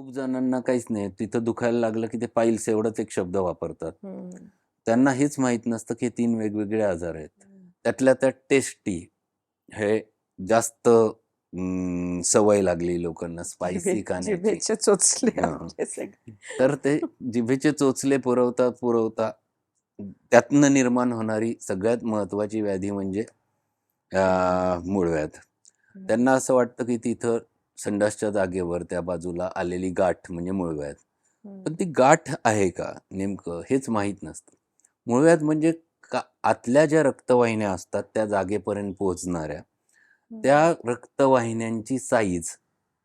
खूप जणांना काहीच नाही. तिथं दुखायला लागलं की ते पाईल्स एवढाच एक शब्द वापरतात. त्यांना हेच माहीत नसतं की 3 वेगवेगळे आजार आहेत. त्यातल्या त्यात टेस्टी हे जास्त सवय लागली लोकांना स्पायसी खाण्याची. चोचले. तर ते जिभेचे चोचले पुरवता, पुरवता त्यातनं निर्माण होणारी सगळ्यात महत्त्वाची व्याधी म्हणजे मूळव्याध. त्यांना असं वाटतं की तिथं संडासच्या जागेवर त्या बाजूला आलेली गाठ म्हणजे मूळव्याध. हं. पण ती गाठ आहे का नेमकं हेच माहीत नसतं. मूळव्याध म्हणजे का आतल्या ज्या रक्तवाहिन्या असतात त्या जागेपर्यंत पोहोचणाऱ्या. त्या रक्तवाहिन्यांची साईज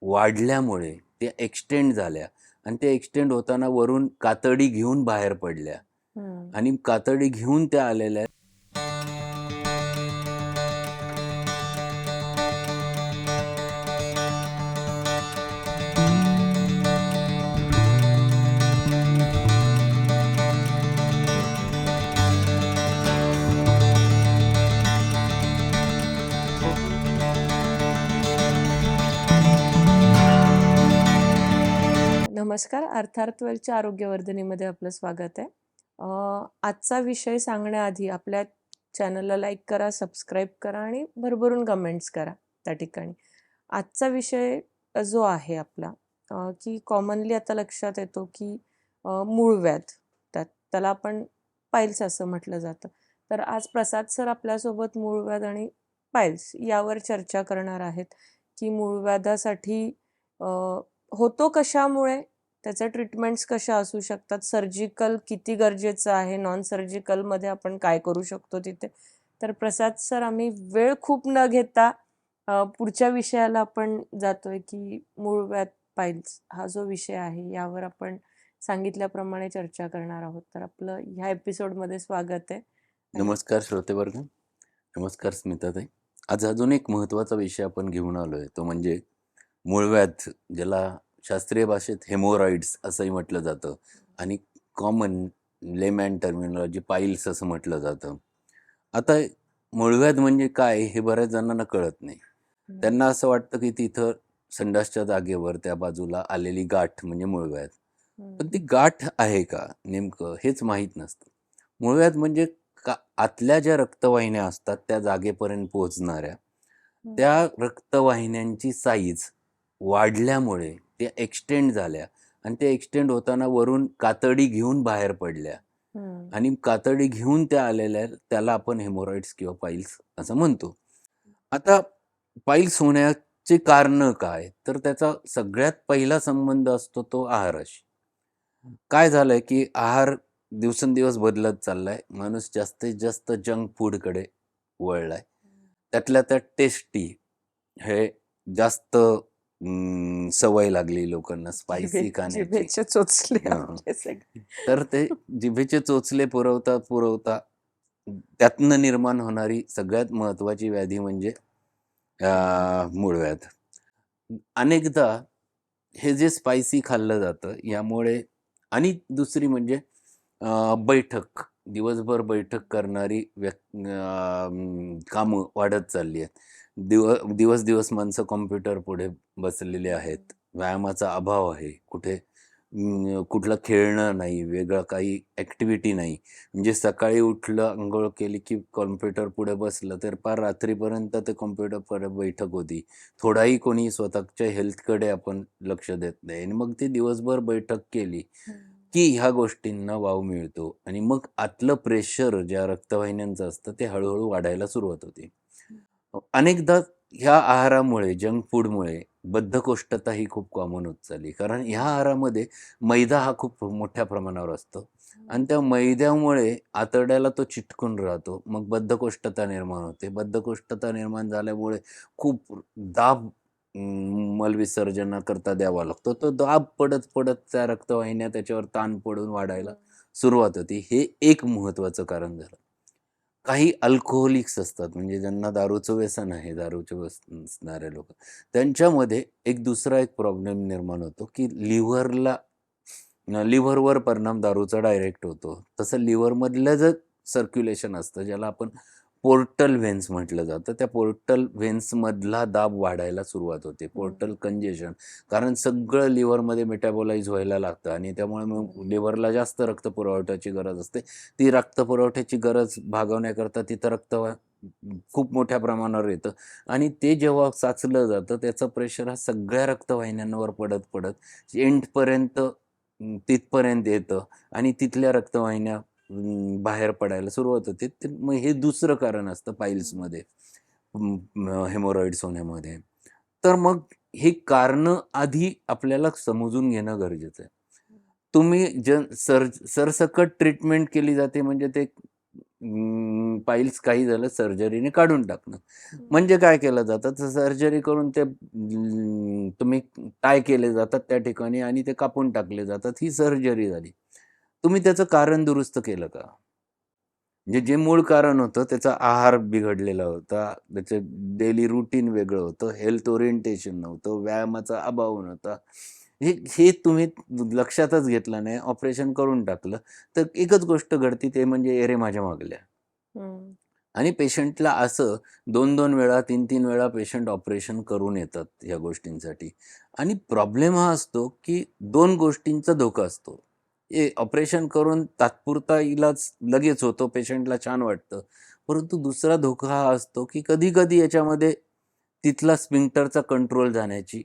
वाढल्यामुळे त्या एक्सटेंड झाल्या आणि त्या एक्सटेंड होताना वरून कातडी घेऊन बाहेर पडल्या. आणि कातडी घेऊन त्या आलेल्या नमस्कार. अर्थार्थवेलच्या आरोग्यवर्धनेमध्ये आपलं स्वागत आहे. आजचा विषय सांगण्याआधी आपल्या चॅनलला लाईक करा, सबस्क्राईब करा आणि भरभरून कमेंट्स करा त्या ठिकाणी. आजचा विषय जो आहे आपला की कॉमनली आता लक्षात येतो की मूळ व्याध त्यात त्याला आपण पाईल्स असं म्हटलं जातं. तर आज प्रसाद सर आपल्यासोबत मूळव्याध आणि पाईल्स यावर चर्चा करणार आहेत, की मूळ व्याधासाठी होतो कशामुळे? त्याच्या ट्रीटमेंट्स कशा असू शकतात? सर्जिकल किती गरजेचं आहे? नॉन सर्जिकलमध्ये आपण काय करू शकतो तिथे? तर प्रसाद सर आम्ही वेळ खूप न घेता पुढच्या विषयाला आपण जातोय, की मूळ व्यात पाईल्स हा जो विषय आहे यावर आपण सांगितल्याप्रमाणे चर्चा करणार आहोत. तर आपलं ह्या एपिसोडमध्ये स्वागत आहे. नमस्कार श्रोतेवर्ग. नमस्कार स्मिताताई. आज अजून एक महत्त्वाचा विषय आपण घेऊन आलो आहे तो म्हणजे मूळव्याध ज्याला शास्त्रीय भाषेत हेमोरॉइड्स असंही म्हटलं जातं आणि कॉमन लेमॅन टर्मिनॉलॉजी पाईल्स असं म्हटलं जातं. आता मूळव्याध म्हणजे काय हे बऱ्याच जणांना कळत नाही. त्यांना असं वाटतं की तिथं संडासच्या जागेवर त्या बाजूला आलेली गाठ म्हणजे मूळव्याध. पण. ती गाठ आहे का नेमकं हेच माहीत नसतं. मूळव्याध म्हणजे का आतल्या ज्या रक्तवाहिन्या असतात त्या जागेपर्यंत पोहोचणाऱ्या. त्या रक्तवाहिन्यांची साईज वाढल्यामुळे त्या एक्सटेंड झाल्या आणि त्या एक्सटेंड होताना वरून कातडी घेऊन बाहेर पडल्या. आणि कातडी घेऊन त्या आलेल्या त्याला आपण हेमोरॉइड्स किंवा पाईल्स असं म्हणतो. आता पाईल्स होण्याची कारणं काय? तर त्याचा सगळ्यात पहिला संबंध असतो तो आहाराशी. काय झालंय की आहार दिवसेंदिवस बदलत चाललाय. माणूस जास्तीत जास्त जंक फूडकडे वळलाय. त्यातल्या त्यात टेस्टी हे जास्त अं, सवय लागली लोकांना स्पायसी जिभे खाण्याची. जिभेचे चोचले हां. आपले सगळे. तर ते जिभेचे चोचले पुरवता, पुरवता त्यातनं निर्माण होणारी सगळ्यात महत्त्वाची व्याधी म्हणजे अ, मूळव्याध. अनेकदा हे जे स्पायसी खाल्लं जातं यामुळे आणि दुसरी म्हणजे अ, बैठक दिवसभर बैठक करणारी व्यक् अं, कामं वाढत चालली आहेत. दिव दिवस दिवस माणसं कॉम्प्युटर पुढे बसलेली आहेत. व्यायामाचा अभाव आहे. कुठे कुठलं खेळणं नाही, वेगळं काही ॲक्टिव्हिटी नाही. म्हणजे सकाळी उठलं, अंघोळ केली की कॉम्प्युटर पुढे बसलं तर पार रात्रीपर्यंत ते कॉम्प्युटर पुढे बैठक होती. थोडाही कोणी स्वतःच्या हेल्थकडे आपण लक्ष देत नाही आणि मग ती दिवसभर बैठक केली. की ह्या गोष्टींना वाव मिळतो आणि मग आतलं प्रेशर ज्या रक्तवाहिन्यांचं असतं ते हळू वाढायला सुरुवात होते. अनेकदा ह्या आहारामुळे, जंक फूडमुळे बद्धकोष्ठता ही खूप कॉमन होत चालली. कारण ह्या. आहारामध्ये मैदा हा खूप मोठ्या प्रमाणावर असतो आणि. त्या मैद्यामुळे आतड्याला तो चिटकून राहतो. मग बद्धकोष्ठता निर्माण होते. बद्धकोष्ठता निर्माण झाल्यामुळे खूप दाब मलविसर्जनाकरता द्यावा लागतो. तो दाब पडत, पडत त्या रक्तवाहिन्या त्याच्यावर ताण पडून वाढायला हं. सुरुवात होते. हे एक महत्त्वाचं कारण झालं. काही अल्कोहोलिक्स असतात म्हणजे ज्यांना दारूचं व्यसन आहे, दारूचे असणारे लोक त्यांच्यामध्ये एक दुसरा एक प्रॉब्लेम निर्माण होतो की लिव्हरला लिव्हरवर परिणाम दारूचा डायरेक्ट होतो. तसं लिव्हरमधलं जर सर्क्युलेशन असतं ज्याला आपण पोर्टल व्हेन्स म्हटलं जातं. त्या पोर्टल व्हेन्समधला दाब वाढायला सुरुवात होते. Portal congestion. कारण सगळं लिव्हरमध्ये मेटाबोलाइज व्हायला लागतं आणि त्यामुळे मग लिव्हरला जास्त रक्त पुरवठ्याची गरज असते. ती रक्त पुरवठ्याची गरज भागवण्याकरता तिथं रक्त खूप मोठ्या प्रमाणावर येतं. आणि ते जेव्हा साचलं जातं त्याचं प्रेशर हा सगळ्या रक्तवाहिन्यांवर पडत पडत एंडपर्यंत तिथपर्यंत येतं आणि तिथल्या रक्तवाहिन्या बाहेर पडायला सुरुवात होते. ते मग हे दुसरं कारण असतं पाईल्समध्ये हेमोरॉइड्स होण्यामध्ये. तर मग हे कारणं आधी आपल्याला समजून घेणं गरजेचं आहे. तुम्ही ज सर सरसकट ट्रीटमेंट केली जाते म्हणजे ते पाईल्स काही झालं सर्जरीने काढून टाकणं. म्हणजे काय केलं जातं? तर सर्जरी करून ते तुम्ही टाय केले जातात त्या ठिकाणी आणि ते कापून टाकले जातात. ही सर्जरी झाली. तुम्ही त्याचं कारण दुरुस्त केलं का? म्हणजे जे मूळ कारण होतं त्याचा आहार बिघडलेला होता त्याचं डेली रुटीन वेगळं होतं हेल्थ ओरिएंटेशन नव्हतं व्यायामाचा अभाव नव्हता. हे हे तुम्ही लक्षातच घेतलं नाही ऑपरेशन करून टाकलं तर एकच गोष्ट घडती ते म्हणजे एरे माझ्या मागल्या. आणि पेशंटला असं दोन दोन वेळा तीन तीन वेळा पेशंट ऑपरेशन करून येतात ह्या गोष्टींसाठी. आणि प्रॉब्लेम हा असतो की दोन गोष्टींचा धोका असतो. ऑपरेशन करून तात्पुरता इलाज लगेच होतो पेशंटला छान वाटतं. परंतु दुसरा धोका हा असतो की कधी कधी याच्यामध्ये तिथला स्पिंक्टरचा कंट्रोल जाण्याची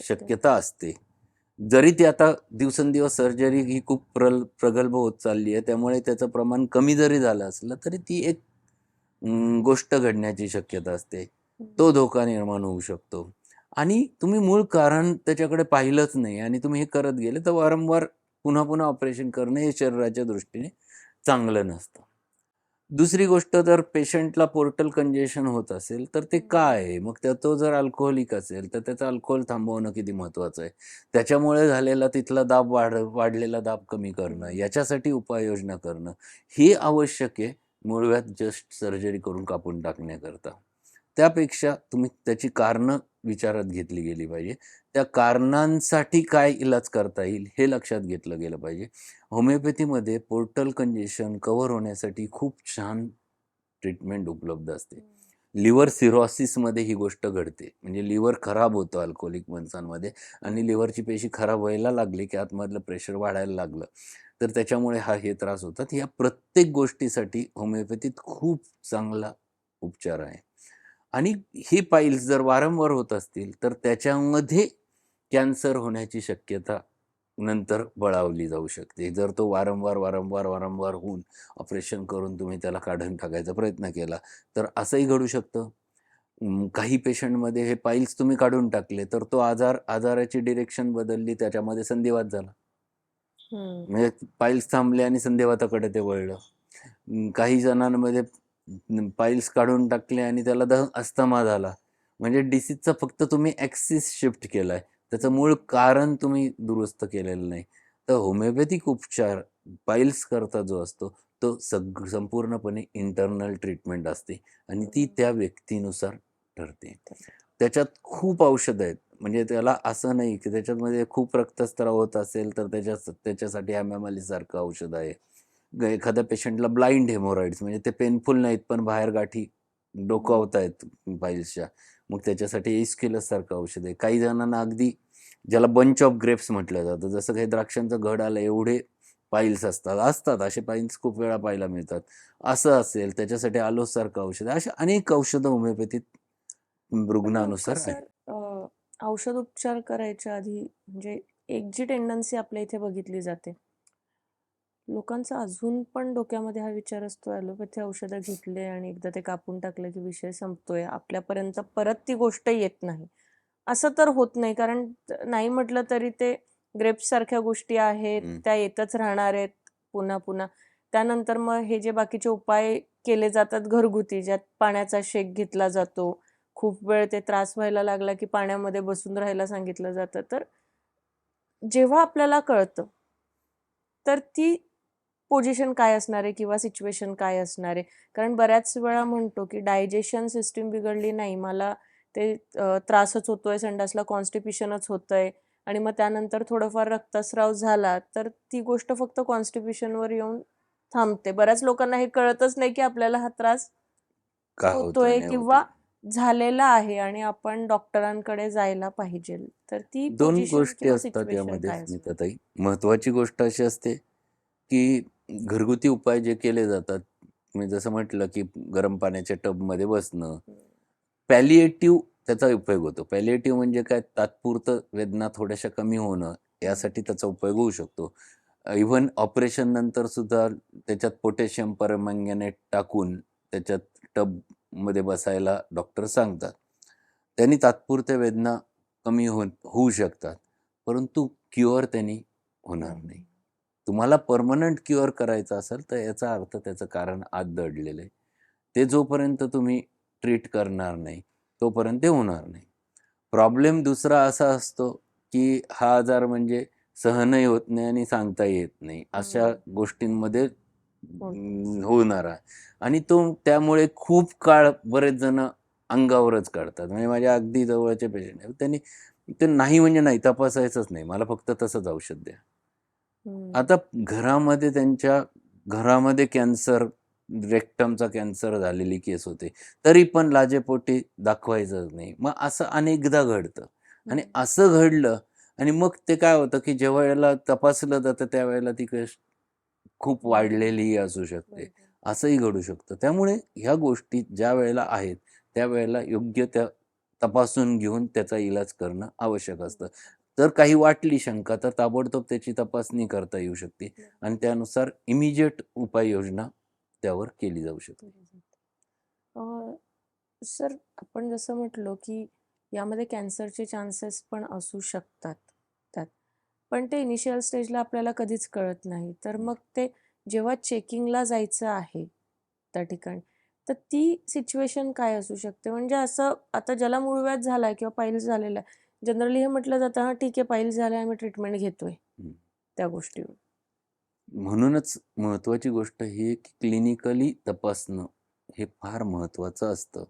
शक्यता असते. जरी ती आता दिवसेंदिवस सर्जरी ही खूप प्रल प्रगल्भ होत चालली आहे त्यामुळे त्याचं प्रमाण कमी जरी झालं असलं तरी ती एक गोष्ट घडण्याची शक्यता असते. तो धोका निर्माण होऊ शकतो. आणि तुम्ही मूळ कारण त्याच्याकडे पाहिलंच नाही आणि तुम्ही हे करत गेले तर वारंवार पुन्हा पुन्हा ऑपरेशन करणं हे शरीराच्या दृष्टीने चांगलं नसतं. दुसरी गोष्ट जर पेशंटला पोर्टल कंजेशन होत असेल तर ते काय आहे? मग त्या तो जर अल्कोहोलिक असेल तर त्याचं अल्कोहोल थांबवणं किती महत्त्वाचं आहे? त्याच्यामुळे झालेला तिथला दाब वाढ वाढलेला दाब कमी करणं याच्यासाठी उपाययोजना करणं हे आवश्यक आहे. मूळव्याध जस्ट सर्जरी करून कापून टाकण्याकरता. त्यापेक्षा तुम्ही त्याची कारणं विचारात घेतली गेली पाहिजे. त्या कारणांसाठी काय इलाज करता येईल हे लक्षात घेतलं गेलं पाहिजे. होमिओपॅथीमध्ये पोर्टल कंजेशन कव्हर होण्यासाठी खूप छान ट्रीटमेंट उपलब्ध असते. लिव्हर सिरोसिसमध्ये ही गोष्ट घडते. म्हणजे लिव्हर खराब होतं अल्कोहोलिक माणसांमध्ये आणि लिव्हरची पेशी खराब व्हायला लागली की आतमधलं प्रेशर वाढायला लागलं. तर त्याच्यामुळे हा हे त्रास होतात. या प्रत्येक गोष्टीसाठी होमिओपॅथीत खूप चांगला उपचार आहे. आणि हे पाईल्स जर वारंवार होत असतील तर त्याच्यामध्ये कॅन्सर होण्याची शक्यता नंतर बळावली जाऊ शकते. जर तो वारंवार वारंवार वारंवार होऊन ऑपरेशन करून तुम्ही त्याला काढून टाकायचा प्रयत्न केला तर असंही घडू शकतं. काही पेशंटमध्ये हे पाईल्स तुम्ही काढून टाकले तर तो आजार आजाराची डिरेक्शन बदलली त्याच्यामध्ये संधिवात झाला. म्हणजे पाईल्स थांबले आणि संधिवाताकडे ते वळलं. काही जणांमध्ये पाईल्स काढून टाकले आणि त्याला द अस्थमा झाला. म्हणजे डिसीजचा फक्त तुम्ही ॲक्सिस शिफ्ट केलाय. त्याचं मूळ कारण तुम्ही दुरुस्त केलेलं नाही. तर होमिओपॅथिक उपचार पाईल्स करता जो असतो तो सग संपूर्णपणे इंटरनल ट्रीटमेंट असते आणि ती त्या व्यक्तीनुसार ठरते. त्याच्यात खूप औषधं आहेत. म्हणजे त्याला असं नाही की त्याच्यामध्ये खूप रक्तस्त्राव होत असेल तर त्याच्या त्याच्यासाठी ॲमॅमालीसारखं औषध आहे. एखाद्या पेशंटला ब्लाइंड हेमोरॉइड्स म्हणजे ते पेनफुल नाहीत पण बाहेर गाठी डोकावत आहेत पाईल्सच्या मग त्याच्यासाठी सारखं औषध आहे. काही जणांना अगदी ज्याला बंच ऑफ ग्रेप्स म्हटलं जातं जसं काही द्राक्षांचं घड आलं एवढे पाईल्स असतात असतात. असे पाईल्स खूप वेळा पाहायला मिळतात. असं असेल त्याच्यासाठी आलोस सारखं औषध आहे. अशा अनेक औषधं होमिओपॅथीत रुग्णानुसार आहेत. औषध उपचार करायच्या आधी म्हणजे एक जी टेंडन्सी आपल्या इथे बघितली जाते. लोकांचा अजून पण डोक्यामध्ये हा विचार असतो ॲलोपॅथी औषधं घेतले आणि एकदा ते कापून टाकले की विषय संपतोय आपल्यापर्यंत परत ती गोष्ट येत नाही. असं तर होत नाही कारण नाही म्हटलं तरी ते ग्रेप्स सारख्या गोष्टी आहेत. त्या येतच राहणार आहेत पुन्हा पुन्हा. त्यानंतर मग हे जे बाकीचे उपाय केले जातात घरगुती ज्यात पाण्याचा शेक घेतला जातो खूप वेळ ते त्रास व्हायला लागला की पाण्यामध्ये बसून राहायला सांगितलं जातं. तर जेव्हा आपल्याला कळतं तर ती पोझिशन काय असणार आहे किंवा सिच्युएशन काय असणार आहे? कारण बऱ्याच वेळा म्हणतो की डायजेशन सिस्टीम बिघडली नाही मला ते त्रासच होतोय संडासला कॉन्स्टिपेशनच होतंय आणि मग त्यानंतर थोडंफार रक्तस्राव झाला तर ती गोष्ट फक्त कॉन्स्टिपेशनवर येऊन थांबते. बऱ्याच लोकांना हे कळतच नाही की आपल्याला हा त्रास होतोय किंवा. झालेला आहे आणि आपण डॉक्टरांकडे जायला पाहिजे. तर ती दोन गोष्टी असतात यामध्ये महत्वाची गोष्ट अशी असते की घरगुती उपाय जे केले जातात मी जसं म्हटलं की गरम पाण्याच्या टबमध्ये बसणं. पॅलिएटिव्ह त्याचा उपयोग होतो. पॅलिएटिव्ह म्हणजे काय? तात्पुरतं वेदना थोड्याशा कमी होणं यासाठी त्याचा उपयोग होऊ शकतो. इव्हन ऑपरेशन नंतर सुद्धा त्याच्यात पोटॅशियम परमंगॅनेट टाकून त्याच्यात टबमध्ये बसायला डॉक्टर सांगतात. त्यांनी तात्पुरत्या वेदना कमी हो होऊ शकतात. परंतु क्युअर त्यांनी होणार नाही. तुम्हाला परमनंट क्युअर करायचं असेल तर याचा अर्थ त्याचं कारण आत दडलेलं आहे. ते जोपर्यंत तुम्ही ट्रीट करणार नाही तोपर्यंत ते होणार नाही. प्रॉब्लेम दुसरा असा असतो की हा आजार म्हणजे सहनही होत नाही आणि सांगता येत नाही. अशा. गोष्टींमध्ये होणार आहे. आणि तो त्यामुळे खूप काळ बरेच जण अंगावरच काढतात. म्हणजे माझ्या अगदी जवळचे पेशंट आहेत. त्यांनी ते नाही म्हणजे नाही तपासायचंच नाही. मला फक्त तसंच औषध द्या. आता घरामध्ये त्यांच्या घरामध्ये कॅन्सर रेक्टमचा कॅन्सर झालेली केस होते तरी पण लाजेपोटी दाखवायचंच नाही. मग असं अनेकदा घडतं. आणि. असं घडलं आणि मग ते काय होतं की जेव्हा वेळेला तपासलं जातं त्यावेळेला ती केस खूप वाढलेलीही असू शकते. असंही घडू शकतं. त्यामुळे ह्या गोष्टी ज्या वेळेला आहेत त्यावेळेला योग्य त्या तपासून घेऊन त्याचा इलाज करणं आवश्यक असतं. जर काही वाटली शंका तर ताबडतोब त्याची तपासणी करता येऊ शकते आणि त्यानुसार इमिजिएट उपाययोजना त्यावर केली जाऊ शकते. सर आपण जसं म्हटलो की यामध्ये कॅन्सरचे चान्सेस पण असू शकतात त्यात. पण ते इनिशियल स्टेजला आपल्याला कधीच कळत नाही. तर मग ते जेव्हा चेकिंगला जायचं आहे त्या ठिकाणी तर ती सिच्युएशन काय असू शकते? म्हणजे असं आता ज्याला मूळव्याध झालाय किंवा पाईल्स झालेला आहे जनरली हे म्हटलं जातं हा ठीक आहे पाईल्स झालाय आम्ही ट्रीटमेंट घेतोय. त्या गोष्टीवर. म्हणूनच महत्त्वाची गोष्ट ही की क्लिनिकली तपासणं हे फार महत्त्वाचं असतं.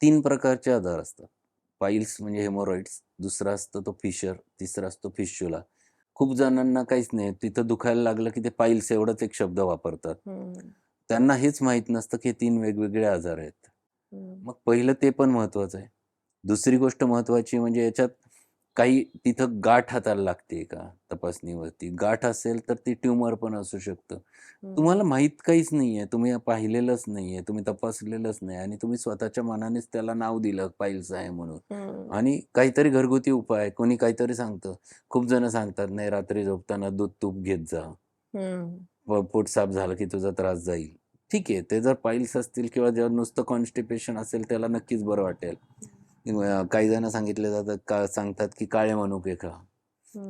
तीन प्रकारचे आजार असतात. पाईल्स म्हणजे हेमोरॉइड्स दुसरा असतो तो फिशर तिसरा असतो फिश्युला खूप जणांना काहीच नाही तिथं दुखायला लागलं की ते पाईल्स एवढंच एक शब्द वापरतात. त्यांना हेच माहीत नसतं की तीन वेगवेगळे आजार आहेत. मग पहिलं ते पण महत्त्वाचं आहे. दुसरी गोष्ट महत्त्वाची म्हणजे याच्यात काही तिथं गाठ हाताला लागते का तपासणीवरती? गाठ असेल तर ती ट्युमर पण असू शकतं. तुम्हाला माहीत काहीच नाही आहे तुम्ही पाहिलेलंच नाही आहे तुम्ही तपासलेलंच नाही आणि तुम्ही स्वतःच्या मनानेच त्याला नाव दिलं पाईल्स आहे म्हणून. आणि काहीतरी घरगुती उपाय कोणी काहीतरी सांगतं. खूप जण सांगतात नाही रात्री झोपताना दूध तूप घेत जा. पोट साफ झालं की तुझा त्रास जाईल. ठीक आहे. ते जर पाईल्स असतील किंवा जर नुसतं कॉन्स्टिपेशन असेल त्याला नक्कीच बरं वाटेल. काही जण सांगितले जातात का सांगतात की काळे मनुके खा.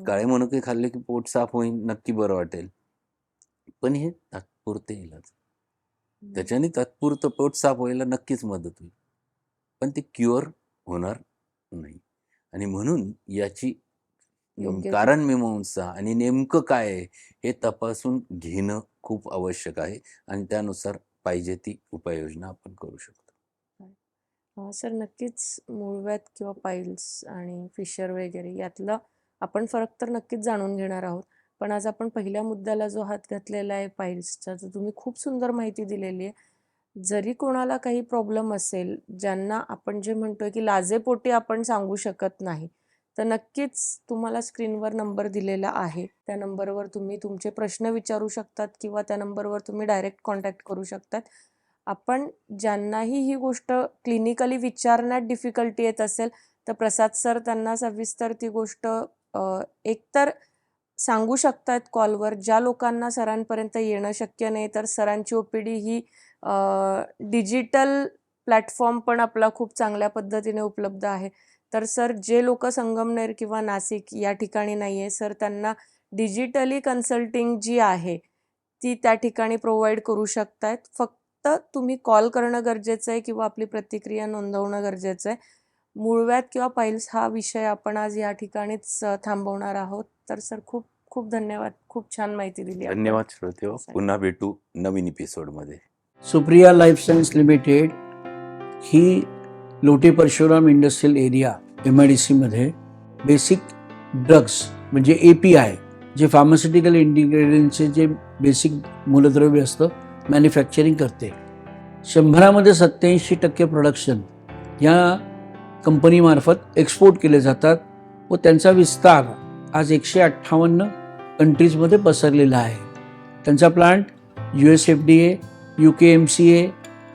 काळे मनुके खाल्ले की पोट साफ होईल नक्की बरं वाटेल. पण हे तात्पुरते इलाज. त्याच्याने तात्पुरतं पोट साफ व्हायला नक्कीच मदत होईल. पण ते क्युअर होणार नाही. आणि म्हणून याची कारण मीमांसा आणि नेमकं काय आहे हे तपासून घेणं खूप आवश्यक आहे. आणि त्यानुसार पाहिजे ती उपाययोजना आपण करू शकतो. सर नक्कीच मूळव्याध किंवा पाईल्स आणि फिशर वगैरे यातला आपण फरक तर नक्कीच जाणून घेणार आहोत. पण आज आपण पहिल्या मुद्द्याला जो हात घातलेला आहे पाईल्सचा तर तुम्ही खूप सुंदर माहिती दिलेली आहे. जरी कोणाला काही प्रॉब्लेम असेल ज्यांना आपण जे म्हणतोय की लाजेपोटी आपण सांगू शकत नाही तर नक्कीच तुम्हाला स्क्रीनवर नंबर दिलेला आहे. त्या नंबरवर तुम्ही तुमचे प्रश्न विचारू शकतात किंवा त्या नंबरवर तुम्ही डायरेक्ट कॉन्टॅक्ट करू शकतात. आपण ज्यांनाही ही गोष्ट क्लिनिकली विचारण्यात डिफिकल्टी येत असेल तर प्रसाद सर त्यांना सविस्तर ती गोष्ट एकतर सांगू शकतात कॉलवर ज्या लोकांना सरांपर्यंत येणं शक्य नाही तर सरांची ओ पी डी ही डिजिटल प्लॅटफॉर्म पण आपला खूप चांगल्या पद्धतीने उपलब्ध आहे. तर सर जे लोक संगमनेर किंवा नाशिक या ठिकाणी नाही आहे सर त्यांना डिजिटली कन्सल्टिंग जी आहे ती त्या ठिकाणी प्रोव्हाइड करू शकतात फक्त तुम्ही कॉल करणं गरजेचं आहे किंवा आपली प्रतिक्रिया नोंदवणं गरजेचं आहे. मूळव्याध किंवा पाईल्स हा विषय आपण आज या ठिकाणीच थांबवणार आहोत. तर सर खूप खूप धन्यवाद. खूप छान माहिती दिली. धन्यवाद श्रोते हो. पुन्हा भेटू नवीन एपिसोडमध्ये Supriya life science limited he Lote Parshuram industrial area M I D सीमध्ये बेसिक ड्रग्स म्हणजे ए पी आय जे फार्मास्युटिकल इंटिग्रेडियंटचे जे बेसिक मूलद्रव्य असतं मॅन्युफॅक्चरिंग करते. शंभरामध्ये सत्याऐंशी टक्के प्रोडक्शन या कंपनीमार्फत एक्सपोर्ट केले जातात व त्यांचा विस्तार आज एकशे अठ्ठावन्न कंट्रीजमध्ये पसरलेला आहे. त्यांचा plant U S F D A U K M C A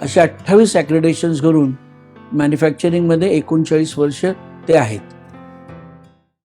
अशा अठ्ठावीस ॲक्रेडेशन्स करून मॅन्युफॅक्चरिंगमध्ये एकोणचाळीस वर्ष ते आहेत.